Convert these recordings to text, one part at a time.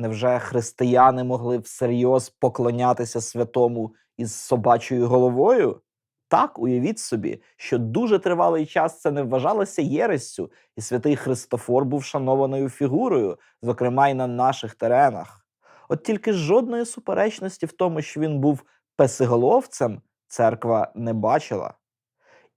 Невже християни могли всерйоз поклонятися святому із собачою головою? Так, уявіть собі, що дуже тривалий час це не вважалося єресю, і святий Христофор був шанованою фігурою, зокрема й на наших теренах. От тільки жодної суперечності в тому, що він був песиголовцем, церква не бачила.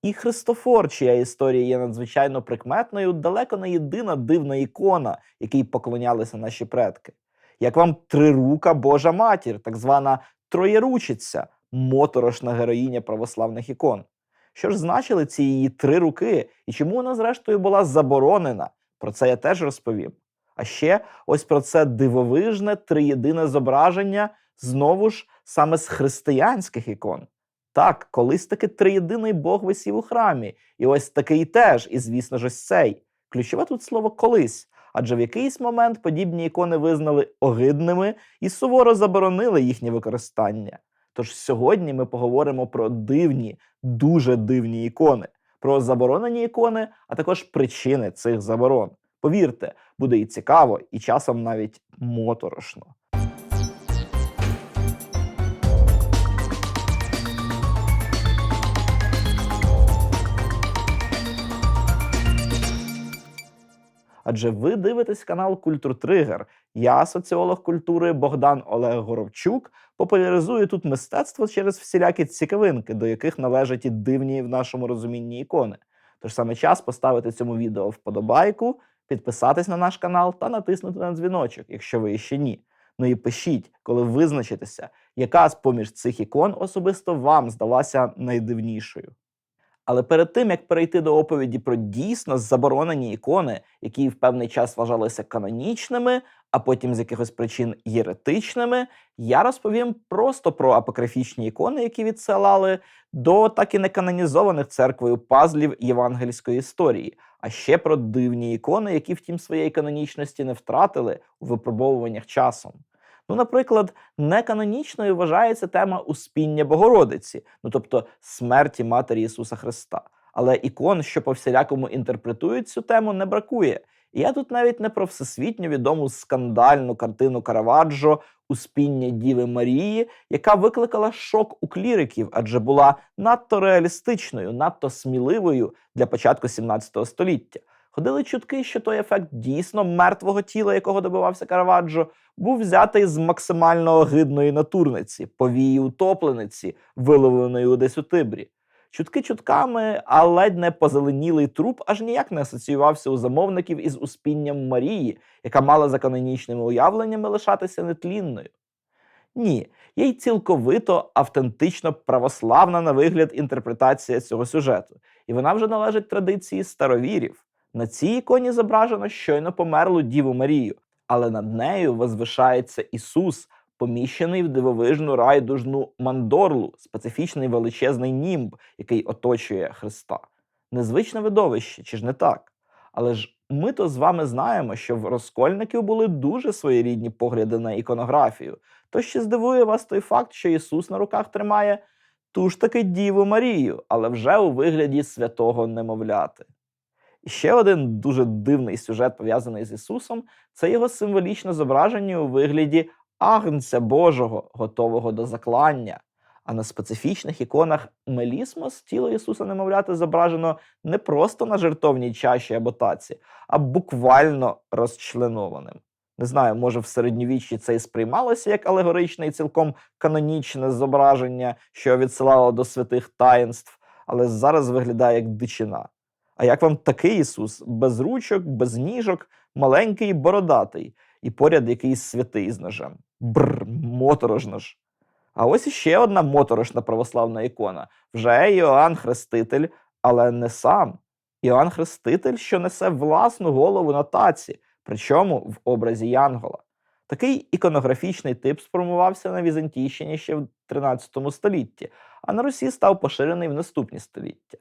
І Христофор, чия історія є надзвичайно прикметною, далеко не єдина дивна ікона, якій поклонялися наші предки. Як вам трирука Божа матір, так звана Троєручиця, моторошна героїня православних ікон. Що ж значили ці її три руки, і чому вона, зрештою, була заборонена? Про це я теж розповім. А ще ось про це дивовижне триєдине зображення знову ж саме з християнських ікон. Так, колись таки триєдиний Бог висів у храмі, і ось такий теж, і звісно ж ось цей. Ключове тут слово колись, адже в якийсь момент подібні ікони визнали огидними і суворо заборонили їхнє використання. Тож сьогодні ми поговоримо про дивні, дуже дивні ікони, про заборонені ікони, а також причини цих заборон. Повірте, буде і цікаво, і часом навіть моторошно. Адже ви дивитесь канал Культур Тригер. Я, соціолог культури Богдан Олег Горовчук, популяризую тут мистецтво через всілякі цікавинки, до яких належать і дивні в нашому розумінні ікони. Тож саме час поставити цьому відео вподобайку, підписатись на наш канал та натиснути на дзвіночок, якщо ви ще ні. Ну і пишіть, коли визначитеся, яка з поміж цих ікон особисто вам здалася найдивнішою. Але перед тим як перейти до оповіді про дійсно заборонені ікони, які в певний час вважалися канонічними, а потім з якихось причин єретичними, я розповім просто про апокрифічні ікони, які відсилали до так і не канонізованих церквою пазлів євангельської історії, а ще про дивні ікони, які, втім, своєї канонічності не втратили у випробовуваннях часом. Ну, наприклад, неканонічною вважається тема успіння Богородиці, ну тобто смерті Матері Ісуса Христа. Але ікон, що по всілякому інтерпретують цю тему, не бракує. І я тут навіть не про всесвітньо відому скандальну картину Караваджо Успіння Діви Марії, яка викликала шок у кліриків, адже була надто реалістичною, надто сміливою для початку 17 століття. Ходили чутки, що той ефект дійсно мертвого тіла, якого добивався Караваджо, був взятий з максимально огидної натурниці, повії утоплениці, виловленої десь у Тибрі. Чутки чутками, а ледь не позеленілий труп аж ніяк не асоціювався у замовників із успінням Марії, яка мала за канонічними уявленнями лишатися нетлінною. Ні, є й цілковито автентично православна на вигляд інтерпретація цього сюжету, і вона вже належить традиції старовірів. На цій іконі зображено щойно померлу Діву Марію, але над нею возвишається Ісус, поміщений в дивовижну райдужну мандорлу, специфічний величезний німб, який оточує Христа. Незвичне видовище, чи ж не так? Але ж ми то з вами знаємо, що в розкольників були дуже своєрідні погляди на іконографію. То ще здивує вас той факт, що Ісус на руках тримає ту ж таки Діву Марію, але вже у вигляді святого немовляти. Ще один дуже дивний сюжет, пов'язаний з Ісусом, це його символічне зображення у вигляді агнця Божого, готового до заклання. А на специфічних іконах Мелісмос тіло Ісуса немовляти зображено не просто на жертовній чаші або таці, а буквально розчленованим. Не знаю, може в середньовіччі це і сприймалося як алегоричне і цілком канонічне зображення, що відсилало до святих таїнств, але зараз виглядає як дичина. А як вам такий Ісус? Без ручок, без ніжок, маленький, і бородатий, і поряд якийсь святий з ножем. Бррр, моторожно ж. А ось іще одна моторошна православна ікона. Вже Іоанн Хреститель, але не сам. Іоанн Хреститель, що несе власну голову на таці, причому в образі Янгола. Такий іконографічний тип сформувався на Візантійщині ще в 13 столітті, а на Русі став поширений в наступні століття.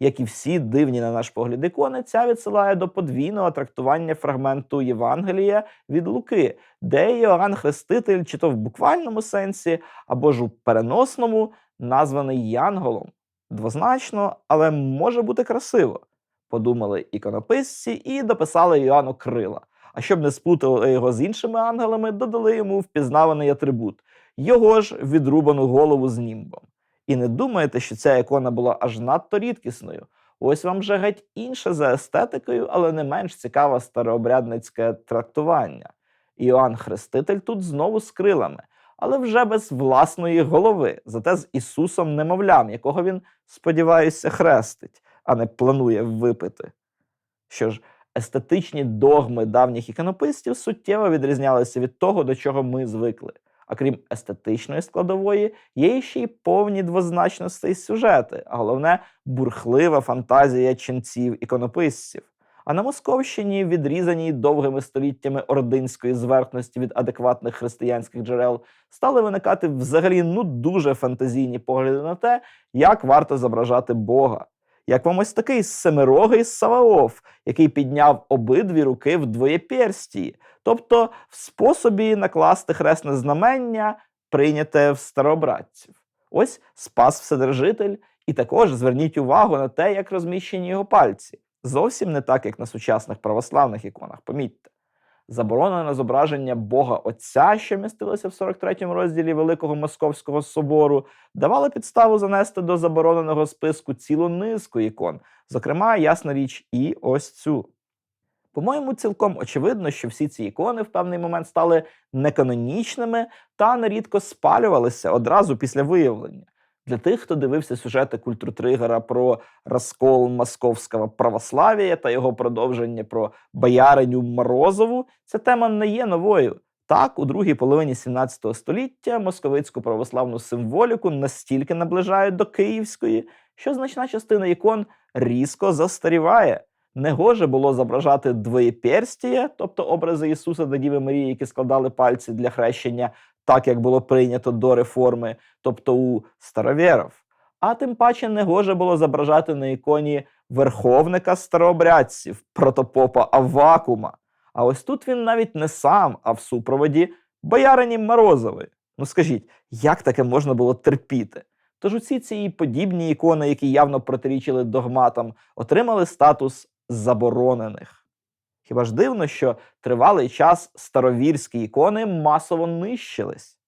Як і всі дивні на наш погляд ікони, ця відсилає до подвійного трактування фрагменту Євангелія від Луки, де Іоанн Хреститель, чи то в буквальному сенсі, або ж у переносному, названий Янголом. Двозначно, але може бути красиво. Подумали іконописці і дописали Іоанну крила. А щоб не сплутали його з іншими ангелами, додали йому впізнаваний атрибут його ж відрубану голову з німбом. І не думаєте, що ця ікона була аж надто рідкісною. Ось вам вже геть інше за естетикою, але не менш цікаве старообрядницьке трактування. Іоанн Хреститель тут знову з крилами, але вже без власної голови, зате з Ісусом немовлям, якого він, сподіваюся, хрестить, а не планує випити. Що ж, естетичні догми давніх іконописців суттєво відрізнялися від того, до чого ми звикли. А крім естетичної складової, є ще й повні двозначності сюжети, а головне бурхлива фантазія ченців іконописців. А на Московщині, відрізаній довгими століттями ординської зверхності від адекватних християнських джерел, стали виникати взагалі ну дуже фантазійні погляди на те, як варто зображати Бога. Як вам ось такий семирогий Саваоф, який підняв обидві руки в двоєперстії, тобто в способі накласти хресне знамення, прийняте в старобратців. Ось спас Вседержитель, і також зверніть увагу на те, як розміщені його пальці. Зовсім не так, як на сучасних православних іконах, помітьте. Заборонене зображення Бога Отця, що містилося в 43-му розділі Великого Московського собору, давало підставу занести до забороненого списку цілу низку ікон, зокрема, ясна річ, і ось цю. По-моєму, цілком очевидно, що всі ці ікони в певний момент стали неканонічними та нерідко спалювалися одразу після виявлення. Для тих, хто дивився сюжети культуртригера про розкол московського православ'я та його продовження про бояриню Морозову, ця тема не є новою. Так, у другій половині 17 століття московицьку православну символіку настільки наближають до київської, що значна частина ікон різко застаріває. Негоже було зображати двоєперстія, тобто образи Ісуса та Діви Марії, які складали пальці для хрещення, так як було прийнято до реформи, тобто у старовірів. А тим паче негоже було зображати на іконі верховника старообрядців, протопопа Аввакума. А ось тут він навіть не сам, а в супроводі боярині Морозової. Ну скажіть, як таке можна було терпіти? Тож усі ці подібні ікони, які явно протирічили догматам, отримали статус заборонених. Хіба ж дивно, що тривалий час старовірські ікони масово нищились?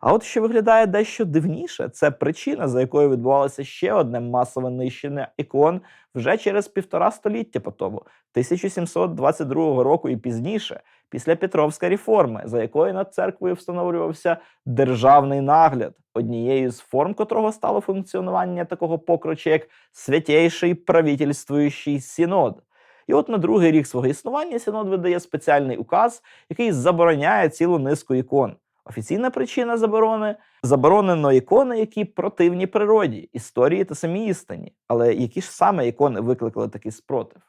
А от що виглядає дещо дивніше, це причина, за якою відбувалося ще одне масове нищення ікон вже через півтора століття по тому, 1722 року і пізніше, після Петровської реформи, за якою над церквою встановлювався державний нагляд, однією з форм котрого стало функціонування такого покруча, як святейший правительствуючий синод. І от на другий рік свого існування Синод видає спеціальний указ, який забороняє цілу низку ікон. Офіційна причина заборони заборонено ікони, які противні природі, історії та самі істині. Але які ж саме ікони викликали такий спротив?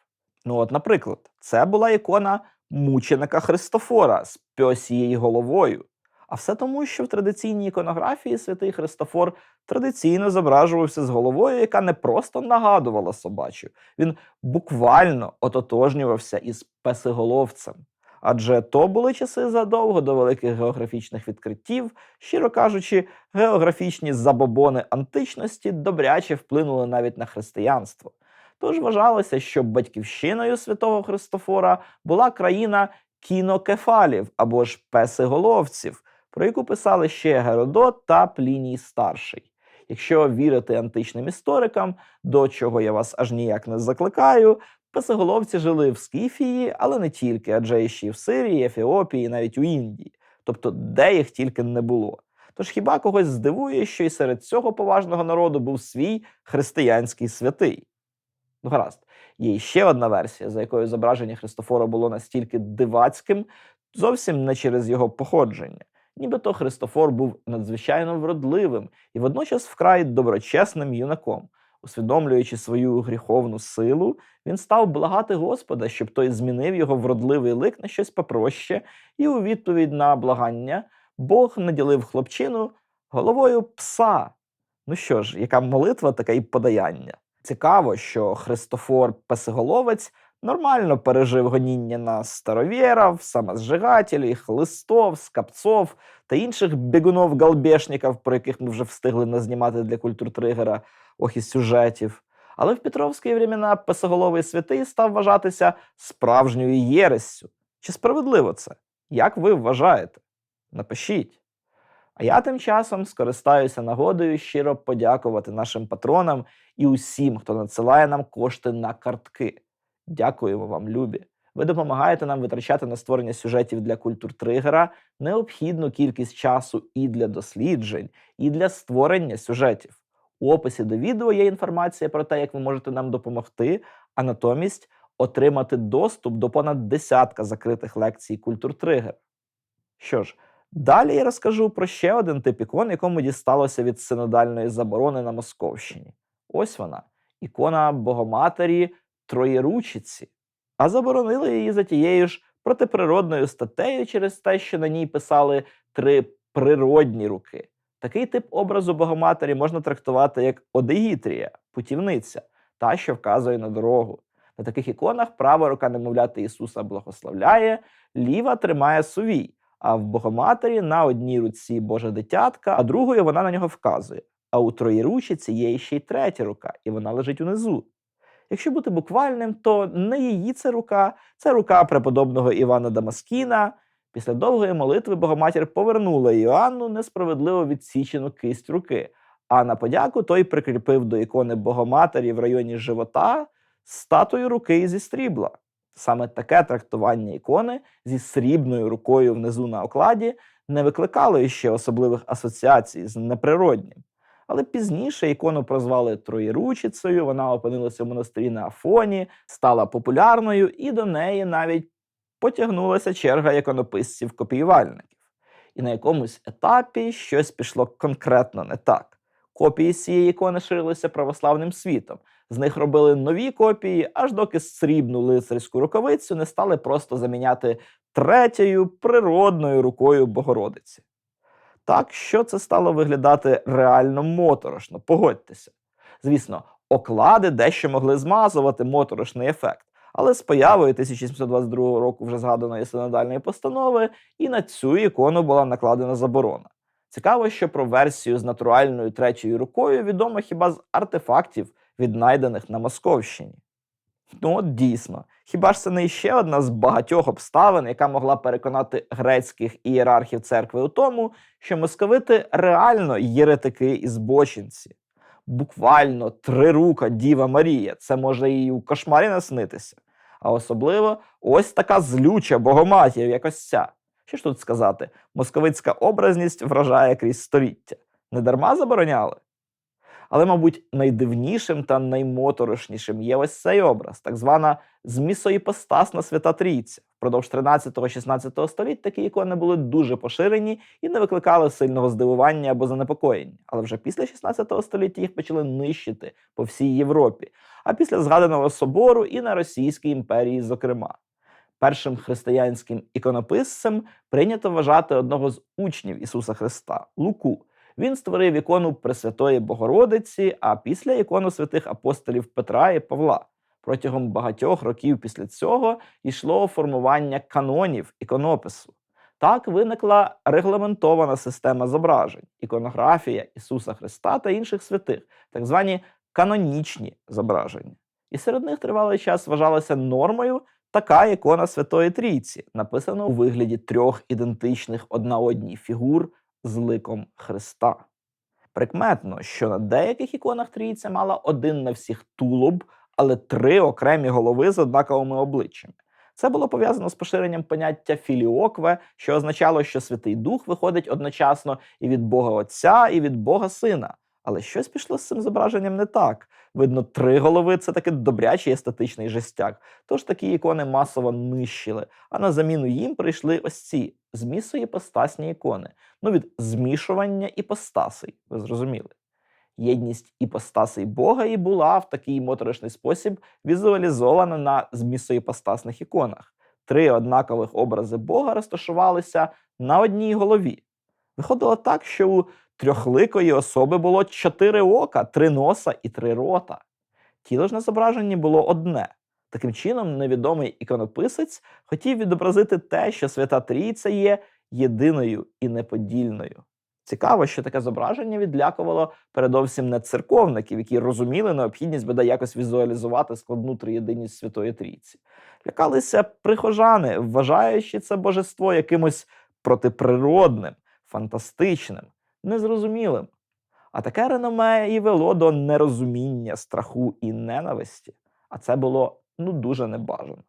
Ну, от, наприклад, це була ікона мученика Христофора з пьосією головою. А все тому, що в традиційній іконографії святий Христофор традиційно зображувався з головою, яка не просто нагадувала собачу, він буквально ототожнювався із песиголовцем. Адже то були часи задовго до великих географічних відкриттів, щиро кажучи, географічні забобони античності добряче вплинули навіть на християнство. Тож вважалося, що батьківщиною святого Христофора була країна кінокефалів або ж песиголовців, про яку писали ще Геродот та Пліній Старший. Якщо вірити античним історикам, до чого я вас аж ніяк не закликаю, песиголовці жили в Скіфії, але не тільки, адже ще й в Сирії, Ефіопії, навіть у Індії, тобто де їх тільки не було. Тож хіба когось здивує, що і серед цього поважного народу був свій християнський святий? Ну, гаразд, є ще одна версія, за якою зображення Христофора було настільки дивацьким, зовсім не через його походження. Нібито Христофор був надзвичайно вродливим і водночас вкрай доброчесним юнаком. Усвідомлюючи свою гріховну силу, він став благати Господа, щоб той змінив його вродливий лик на щось попроще, і у відповідь на благання Бог наділив хлопчину головою пса. Ну що ж, яка молитва, таке й подаяння. Цікаво, що Христофор Песиголовець нормально пережив гоніння на старовєрів, самозжигателів, хлистов, скапцов та інших бігунов-галбешників, про яких ми вже встигли назнімати для культуртригера ох і сюжетів. Але в Петровські времена Песоголовий святий став вважатися справжньою єрессю. Чи справедливо це? Як ви вважаєте? Напишіть. А я тим часом скористаюся нагодою щиро подякувати нашим патронам і усім, хто надсилає нам кошти на картки. Дякуємо вам, любі. Ви допомагаєте нам витрачати на створення сюжетів для культур тригера необхідну кількість часу і для досліджень, і для створення сюжетів. У описі до відео є інформація про те, як ви можете нам допомогти, а натомість отримати доступ до понад десятка закритих лекцій культур тригер. Що ж, далі я розкажу про ще один тип ікон, якому дісталося від синодальної заборони на Московщині. Ось вона ікона Богоматері Троєручиці. А заборонили її за тією ж протиприродною статтею через те, що на ній писали три природні руки. Такий тип образу Богоматері можна трактувати як одегітрія, путівниця, та, що вказує на дорогу. На таких іконах права рука немовляти Ісуса благословляє, ліва тримає сувій, а в Богоматері на одній руці Божа дитятка, а другою вона на нього вказує. А у троєручиці є ще й третя рука, і вона лежить унизу. Якщо бути буквальним, то не її це рука, це рука преподобного Івана Дамаскіна. Після довгої молитви Богоматір повернула Іоанну несправедливо відсічену кисть руки, а на подяку той прикріпив до ікони Богоматері в районі живота статую руки зі стрібла. Саме таке трактування ікони зі срібною рукою внизу на окладі не викликало іще особливих асоціацій з неприроднім. Але пізніше ікону прозвали Троєручицею, вона опинилася в монастирі на Афоні, стала популярною, і до неї навіть потягнулася черга іконописців-копіювальників. І на якомусь етапі щось пішло конкретно не так. Копії цієї ікони ширилися православним світом. З них робили нові копії, аж доки срібну лицарську рукавицю не стали просто заміняти третьою природною рукою Богородиці. Так що це стало виглядати реально моторошно, погодьтеся. Звісно, оклади дещо могли змазувати моторошний ефект, але з появою 1722 року вже згаданої синодальної постанови і на цю ікону була накладена заборона. Цікаво, що про версію з натуральною третьою рукою відомо хіба з артефактів, віднайдених на Московщині. Ну, от дійсно, хіба ж це не ще одна з багатьох обставин, яка могла переконати грецьких ієрархів церкви у тому, що московити реально єретики і збочинці? Буквально трирука Діва Марія, це може і у кошмарі наснитися. А особливо ось така злюча богоматір, як ось ця. Що ж тут сказати? Московицька образність вражає крізь століття. Не дарма забороняли? Але, мабуть, найдивнішим та наймоторошнішим є ось цей образ, так звана змісоїпостасна свята Трійця. Впродовж 13-16 століть такі ікони були дуже поширені і не викликали сильного здивування або занепокоєння. Але вже після 16 століття їх почали нищити по всій Європі, а після згаданого собору і на Російській імперії, зокрема. Першим християнським іконописцем прийнято вважати одного з учнів Ісуса Христа Луку. Він створив ікону Пресвятої Богородиці, а після ікону святих апостолів Петра і Павла. Протягом багатьох років після цього йшло формування канонів іконопису. Так виникла регламентована система зображень, іконографія Ісуса Христа та інших святих, так звані канонічні зображення. І серед них тривалий час вважалася нормою така ікона Святої Трійці, написана у вигляді трьох ідентичних одна одній фігур з ликом Христа. Прикметно, що на деяких іконах трійця мала один на всіх тулуб, але три окремі голови з однаковими обличчями. Це було пов'язано з поширенням поняття філіокве, що означало, що Святий Дух виходить одночасно і від Бога Отця, і від Бога Сина. Але щось пішло з цим зображенням не так. Видно, три голови це таки добрячий естетичний жестяк. Тож такі ікони масово нищили, а на заміну їм прийшли ось ці змісоїпостасні ікони. Ну, від змішування іпостасей, ви зрозуміли. Єдність іпостасей Бога і була в такий моторошний спосіб візуалізована на змісоїпостасних іконах. Три однакових образи Бога розташувалися на одній голові. Виходило так, що у трьохликої особи було чотири ока, три носа і три рота. Тіло ж на зображенні було одне. Таким чином, невідомий іконописець хотів відобразити те, що Свята Трійця є єдиною і неподільною. Цікаво, що таке зображення відлякувало передовсім не церковників, які розуміли необхідність бодай якось візуалізувати складну триєдиність Святої Трійці. Лякалися прихожани, вважаючи це божество якимось протиприродним, фантастичним, незрозумілим. А таке реноме і вело до нерозуміння, страху і ненависті. А це було ну дуже небажано.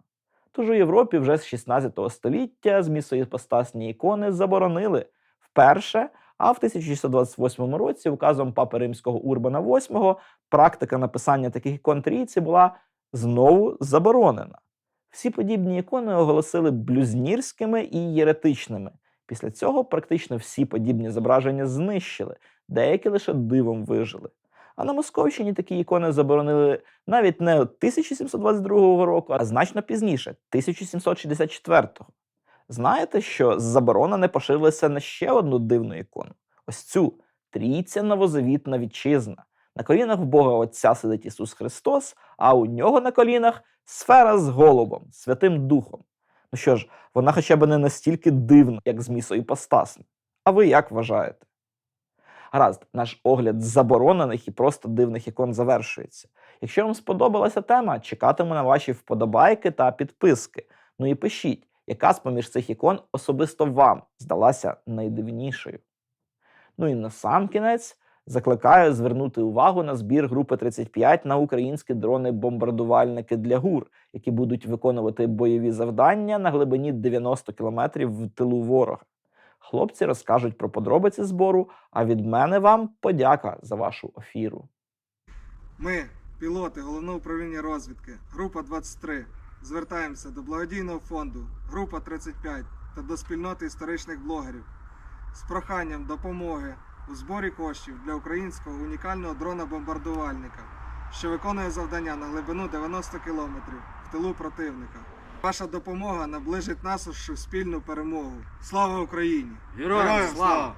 Тож у Європі вже з 16 століття змісоїпостасні ікони заборонили вперше, а в 1628 році указом папи римського Урбана VIII практика написання таких ікон трійці була знову заборонена. Всі подібні ікони оголосили блюзнірськими і єретичними. Після цього практично всі подібні зображення знищили, деякі лише дивом вижили. А на Московщині такі ікони заборонили навіть не 1722 року, а значно пізніше, 1764-го. Знаєте, що заборона не поширилася на ще одну дивну ікону? Ось цю трійця новозавітна вітчизна. На колінах в Бога Отця сидить Ісус Христос, а у нього на колінах сфера з голубом, Святим Духом. Ну що ж, вона хоча б не настільки дивна, як змісоїпостасна. А ви як вважаєте? Гаразд, наш огляд заборонених і просто дивних ікон завершується. Якщо вам сподобалася тема, чекатиму на ваші вподобайки та підписки. Ну і пишіть, яка з поміж цих ікон особисто вам здалася найдивнішою. Ну і на сам кінець закликаю звернути увагу на збір групи 35 на українські дрони-бомбардувальники для ГУР, які будуть виконувати бойові завдання на глибині 90 кілометрів в тилу ворога. Хлопці розкажуть про подробиці збору, а від мене вам подяка за вашу ефіру. Ми, пілоти Головного управління розвідки, група 23, звертаємося до благодійного фонду, група 35 та до спільноти історичних блогерів з проханням допомоги у зборі коштів для українського унікального дрона-бомбардувальника, що виконує завдання на глибину 90 км в тилу противника. Ваша допомога наближить нашу спільну перемогу. Слава Україні! Героям слава!